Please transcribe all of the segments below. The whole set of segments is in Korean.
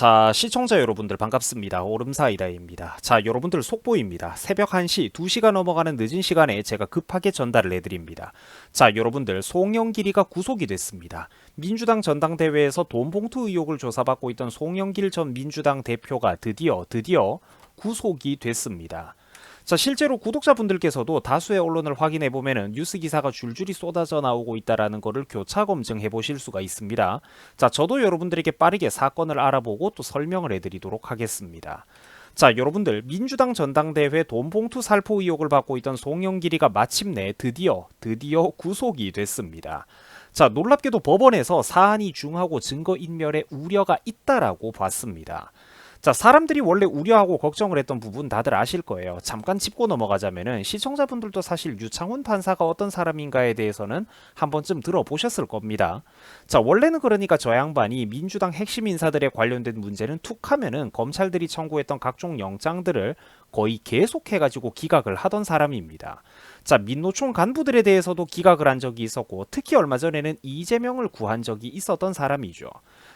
자, 시청자 여러분들 반갑습니다. 오름사이다입니다. 자, 여러분들 속보입니다. 새벽 1시, 2시가 넘어가는 늦은 시간에 제가 급하게 전달을 해드립니다. 자, 여러분들 송영길이가 구속이 됐습니다. 민주당 전당대회에서 돈봉투 의혹을 조사받고 있던 송영길 전 민주당 대표가 드디어 드디어 구속이 됐습니다. 자, 실제로 구독자분들께서도 다수의 언론을 확인해 보면은 뉴스 기사가 줄줄이 쏟아져 나오고 있다라는 거를 교차 검증해 보실 수가 있습니다. 자, 저도 여러분들에게 빠르게 사건을 알아보고 또 설명을 해 드리도록 하겠습니다. 자, 여러분들 민주당 전당대회 돈봉투 살포 의혹을 받고 있던 송영길이가 마침내 드디어 드디어 구속이 됐습니다. 자, 놀랍게도 법원에서 사안이 중하고 증거 인멸에 우려가 있다라고 봤습니다. 자, 사람들이 원래 우려하고 걱정을 했던 부분 다들 아실 거예요. 잠깐 짚고 넘어가자면은 시청자분들도 사실 유창훈 판사가 어떤 사람인가에 대해서는 한 번쯤 들어보셨을 겁니다. 자, 원래는 그러니까 저 양반이 민주당 핵심 인사들에 관련된 문제는 툭 하면은 검찰들이 청구했던 각종 영장들을 거의 계속해가지고 기각을 하던 사람입니다. 자, 민노총 간부들에 대해서도 기각을 한 적이 있었고, 특히 얼마 전에는 이재명을 구한 적이 있었던 사람이죠.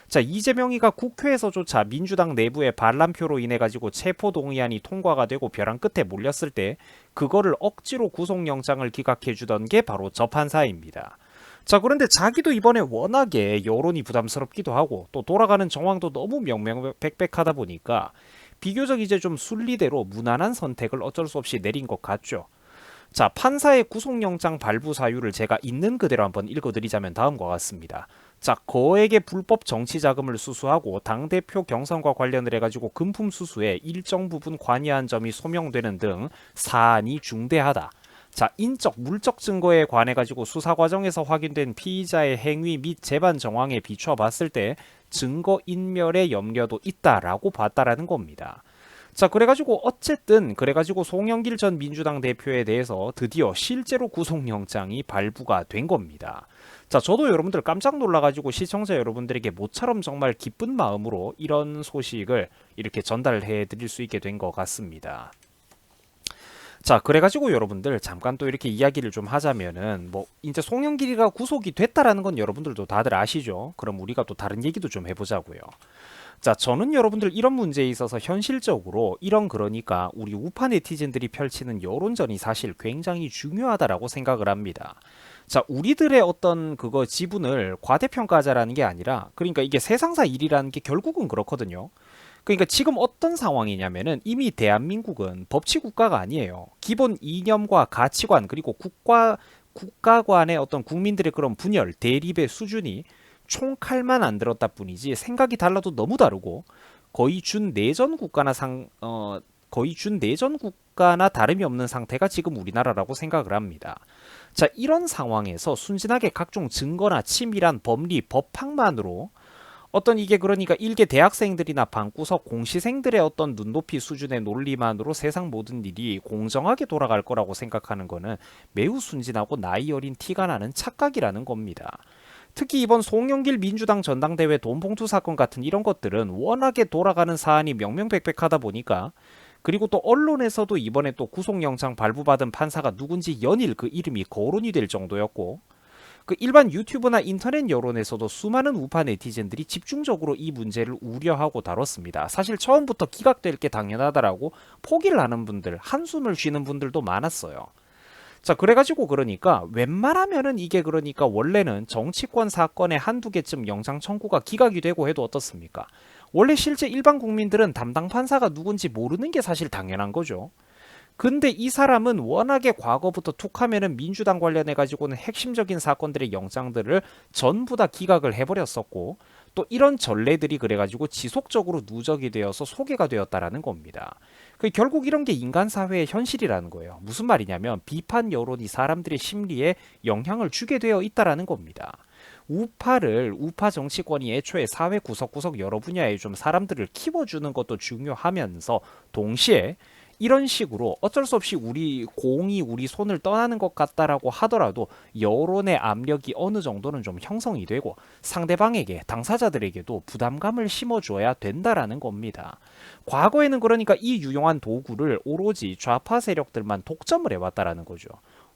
자, 이재명이가 국회에서조차 민주당 내부의 반란표로 인해 가지고 체포 동의안이 통과가 되고 벼랑 끝에 몰렸을 때 그거를 억지로 구속영장을 기각해 주던 게 바로 저 판사입니다. 자, 그런데 자기도 이번에 워낙에 여론이 부담스럽기도 하고 또 돌아가는 정황도 너무 명명백백하다 보니까 비교적 이제 좀 순리대로 무난한 선택을 어쩔 수 없이 내린 것 같죠. 자, 판사의 구속영장 발부 사유를 제가 있는 그대로 한번 읽어드리자면 다음과 같습니다. 자, 거액의 불법 정치 자금을 수수하고 당대표 경선과 관련을 해가지고 금품 수수에 일정 부분 관여한 점이 소명되는 등 사안이 중대하다. 자, 인적, 물적 증거에 관해 가지고 수사 과정에서 확인된 피의자의 행위 및 재반 정황에 비춰 봤을 때 증거 인멸의 염려도 있다라고 봤다라는 겁니다. 자, 그래가지고 어쨌든 그래가지고 송영길 전 민주당 대표에 대해서 드디어 실제로 구속영장이 발부가 된 겁니다. 자, 저도 여러분들 깜짝 놀라가지고 시청자 여러분들에게 모처럼 정말 기쁜 마음으로 이런 소식을 이렇게 전달해 드릴 수 있게 된 것 같습니다. 자, 그래가지고 여러분들 잠깐 또 이렇게 이야기를 좀 하자면은 뭐 이제 송영길이가 구속이 됐다라는 건 여러분들도 다들 아시죠? 그럼 우리가 또 다른 얘기도 좀 해보자고요. 자, 저는 여러분들 이런 문제에 있어서 현실적으로 이런 그러니까 우리 우파 네티즌들이 펼치는 여론전이 사실 굉장히 중요하다라고 생각을 합니다. 자, 우리들의 어떤 그거 지분을 과대평가하자라는 게 아니라 그러니까 이게 세상사 일이라는 게 결국은 그렇거든요. 그러니까 지금 어떤 상황이냐면은 이미 대한민국은 법치 국가가 아니에요. 기본 이념과 가치관 그리고 국가 국가관의 어떤 국민들의 그런 분열 대립의 수준이 총칼만 안 들었다 뿐이지 생각이 달라도 너무 다르고 거의 준 내전 국가나 상 어 거의 준 내전 국가나 다름이 없는 상태가 지금 우리나라라고 생각을 합니다. 자, 이런 상황에서 순진하게 각종 증거나 치밀한 법리, 법학만으로 어떤 이게 그러니까 일개 대학생들이나 방구석 공시생들의 어떤 눈높이 수준의 논리만으로 세상 모든 일이 공정하게 돌아갈 거라고 생각하는 거는 매우 순진하고 나이 어린 티가 나는 착각이라는 겁니다. 특히 이번 송영길 민주당 전당대회 돈봉투 사건 같은 이런 것들은 워낙에 돌아가는 사안이 명명백백하다 보니까 그리고 또 언론에서도 이번에 또 구속영장 발부받은 판사가 누군지 연일 그 이름이 거론이 될 정도였고 그 일반 유튜브나 인터넷 여론에서도 수많은 우파 네티즌들이 집중적으로 이 문제를 우려하고 다뤘습니다. 사실 처음부터 기각될 게 당연하다라고 포기를 하는 분들, 한숨을 쉬는 분들도 많았어요. 자, 그래가지고 그러니까 웬만하면은 이게 그러니까 원래는 정치권 사건에 한두 개쯤 영장 청구가 기각이 되고 해도 어떻습니까? 원래 실제 일반 국민들은 담당 판사가 누군지 모르는 게 사실 당연한 거죠. 근데 이 사람은 워낙에 과거부터 툭하면은 민주당 관련해 가지고는 핵심적인 사건들의 영장들을 전부 다 기각을 해버렸었고 또 이런 전례들이 그래가지고 지속적으로 누적이 되어서 소개가 되었다라는 겁니다. 그 결국 이런 게 인간 사회의 현실이라는 거예요. 무슨 말이냐면 비판 여론이 사람들의 심리에 영향을 주게 되어 있다라는 겁니다. 우파를 우파 정치권이 애초에 사회 구석구석 여러 분야에 좀 사람들을 키워주는 것도 중요하면서 동시에 이런 식으로 어쩔 수 없이 우리 공이 우리 손을 떠나는 것 같다라고 하더라도 여론의 압력이 어느 정도는 좀 형성이 되고 상대방에게 당사자들에게도 부담감을 심어줘야 된다라는 겁니다. 과거에는 그러니까 이 유용한 도구를 오로지 좌파 세력들만 독점을 해왔다라는 거죠.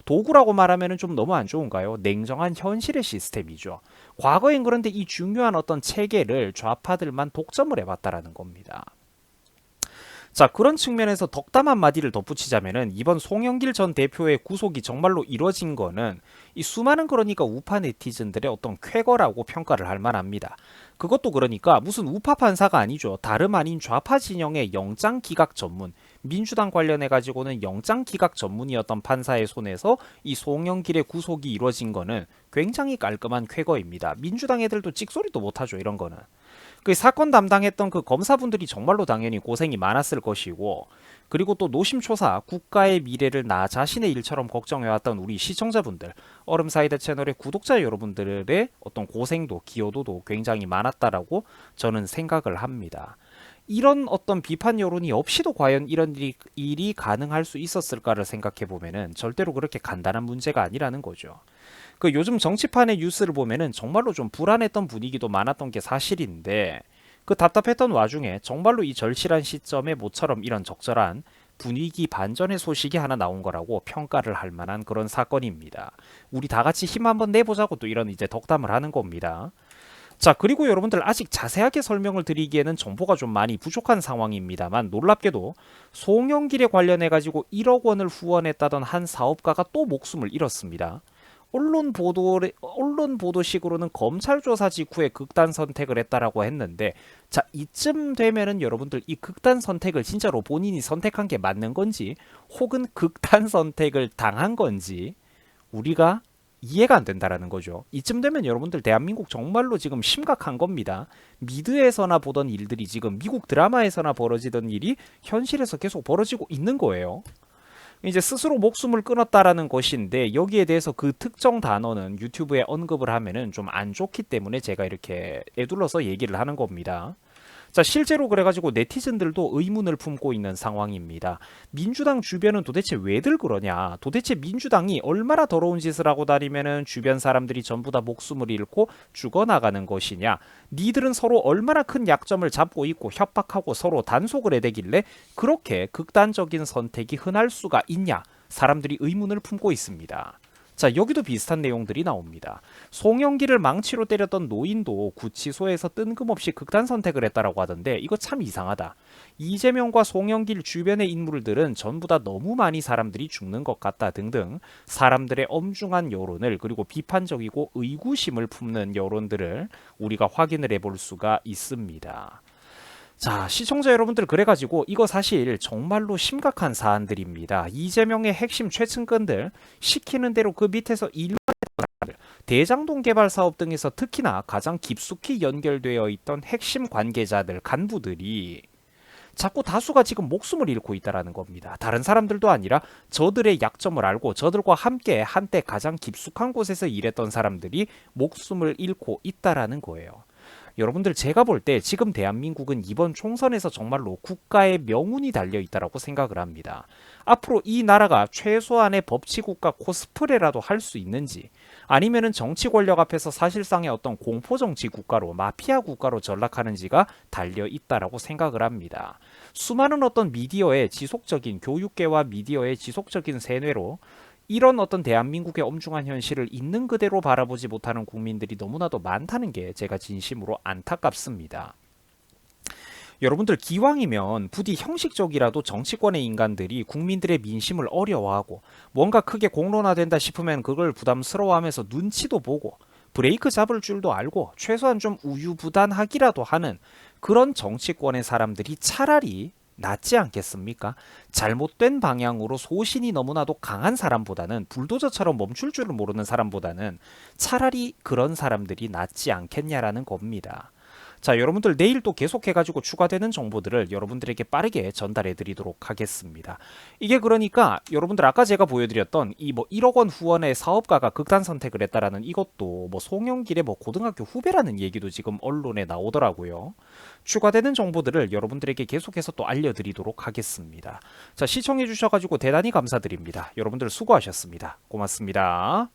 도구라고 말하면 좀 너무 안 좋은가요? 냉정한 현실의 시스템이죠. 과거엔 그런데 이 중요한 어떤 체계를 좌파들만 독점을 해봤다라는 겁니다. 자 그런 측면에서 덕담 한마디를 덧붙이자면은 이번 송영길 전 대표의 구속이 정말로 이뤄진 거는 이 수많은 그러니까 우파 네티즌들의 어떤 쾌거라고 평가를 할 만합니다. 그것도 그러니까 무슨 우파 판사가 아니죠. 다름 아닌 좌파 진영의 영장 기각 전문 민주당 관련해 가지고는 영장 기각 전문이었던 판사의 손에서 이 송영길의 구속이 이루어진 거는 굉장히 깔끔한 쾌거입니다. 민주당 애들도 찍소리도 못하죠 이런 거는. 그 사건 담당했던 그 검사분들이 정말로 당연히 고생이 많았을 것이고 그리고 또 노심초사 국가의 미래를 나 자신의 일처럼 걱정해왔던 우리 시청자분들 얼음사이드 채널의 구독자 여러분들의 어떤 고생도 기여도도 굉장히 많았다라고 저는 생각을 합니다. 이런 어떤 비판 여론이 없이도 과연 이런 일이, 일이 가능할 수 있었을까를 생각해 보면은 절대로 그렇게 간단한 문제가 아니라는 거죠. 그 요즘 정치판의 뉴스를 보면은 정말로 좀 불안했던 분위기도 많았던 게 사실인데 그 답답했던 와중에 정말로 이 절실한 시점에 모처럼 이런 적절한 분위기 반전의 소식이 하나 나온 거라고 평가를 할 만한 그런 사건입니다. 우리 다 같이 힘 한번 내보자고 또 이런 이제 덕담을 하는 겁니다. 자, 그리고 여러분들 아직 자세하게 설명을 드리기에는 정보가 좀 많이 부족한 상황입니다만 놀랍게도 송영길에 관련해 가지고 1억 원을 후원했다던 한 사업가가 또 목숨을 잃었습니다. 언론 보도 언론 보도식으로는 검찰 조사 직후에 극단 선택을 했다라고 했는데 자 이쯤 되면은 여러분들 이 극단 선택을 진짜로 본인이 선택한 게 맞는 건지 혹은 극단 선택을 당한 건지 우리가 이해가 안 된다라는 거죠. 이쯤 되면 여러분들 대한민국 정말로 지금 심각한 겁니다. 미드에서나 보던 일들이 지금 미국 드라마에서나 벌어지던 일이 현실에서 계속 벌어지고 있는 거예요. 이제 스스로 목숨을 끊었다라는 것인데 여기에 대해서 그 특정 단어는 유튜브에 언급을 하면은 좀 안 좋기 때문에 제가 이렇게 애둘러서 얘기를 하는 겁니다. 자, 실제로 그래가지고 네티즌들도 의문을 품고 있는 상황입니다. 민주당 주변은 도대체 왜들 그러냐? 도대체 민주당이 얼마나 더러운 짓을 하고 다니면은 주변 사람들이 전부 다 목숨을 잃고 죽어나가는 것이냐? 니들은 서로 얼마나 큰 약점을 잡고 있고 협박하고 서로 단속을 해대길래 그렇게 극단적인 선택이 흔할 수가 있냐? 사람들이 의문을 품고 있습니다. 자, 여기도 비슷한 내용들이 나옵니다. 송영기를 망치로 때렸던 노인도 구치소에서 뜬금없이 극단 선택을 했다라고 하던데 이거 참 이상하다. 이재명과 송영길 주변의 인물들은 전부 다 너무 많이 사람들이 죽는 것 같다 등등 사람들의 엄중한 여론을 그리고 비판적이고 의구심을 품는 여론들을 우리가 확인을 해볼 수가 있습니다. 자, 시청자 여러분들 그래가지고 이거 사실 정말로 심각한 사안들입니다. 이재명의 핵심 최측근들 시키는 대로 그 밑에서 일반 대장동 개발 사업 등에서 특히나 가장 깊숙이 연결되어 있던 핵심 관계자들 간부들이 자꾸 다수가 지금 목숨을 잃고 있다라는 겁니다. 다른 사람들도 아니라 저들의 약점을 알고 저들과 함께 한때 가장 깊숙한 곳에서 일했던 사람들이 목숨을 잃고 있다라는 거예요. 여러분들 제가 볼 때 지금 대한민국은 이번 총선에서 정말로 국가의 명운이 달려 있다라고 생각을 합니다. 앞으로 이 나라가 최소한의 법치국가 코스프레라도 할 수 있는지 아니면은 정치 권력 앞에서 사실상의 어떤 공포 정치 국가로 마피아 국가로 전락하는지가 달려 있다라고 생각을 합니다. 수많은 어떤 미디어의 지속적인 교육계와 미디어의 지속적인 세뇌로 이런 어떤 대한민국의 엄중한 현실을 있는 그대로 바라보지 못하는 국민들이 너무나도 많다는 게 제가 진심으로 안타깝습니다. 여러분들 기왕이면 부디 형식적이라도 정치권의 인간들이 국민들의 민심을 어려워하고 뭔가 크게 공론화된다 싶으면 그걸 부담스러워하면서 눈치도 보고 브레이크 잡을 줄도 알고 최소한 좀 우유부단하기라도 하는 그런 정치권의 사람들이 차라리 낫지 않겠습니까? 잘못된 방향으로 소신이 너무나도 강한 사람보다는 불도저처럼 멈출 줄을 모르는 사람보다는 차라리 그런 사람들이 낫지 않겠냐라는 겁니다. 자, 여러분들 내일 또 계속해가지고 추가되는 정보들을 여러분들에게 빠르게 전달해 드리도록 하겠습니다. 이게 그러니까 여러분들 아까 제가 보여드렸던 이 뭐 1억 원 후원의 사업가가 극단 선택을 했다라는 이것도 뭐 송영길의 뭐 고등학교 후배라는 얘기도 지금 언론에 나오더라고요. 추가되는 정보들을 여러분들에게 계속해서 또 알려드리도록 하겠습니다. 자, 시청해 주셔가지고 대단히 감사드립니다. 여러분들 수고하셨습니다. 고맙습니다.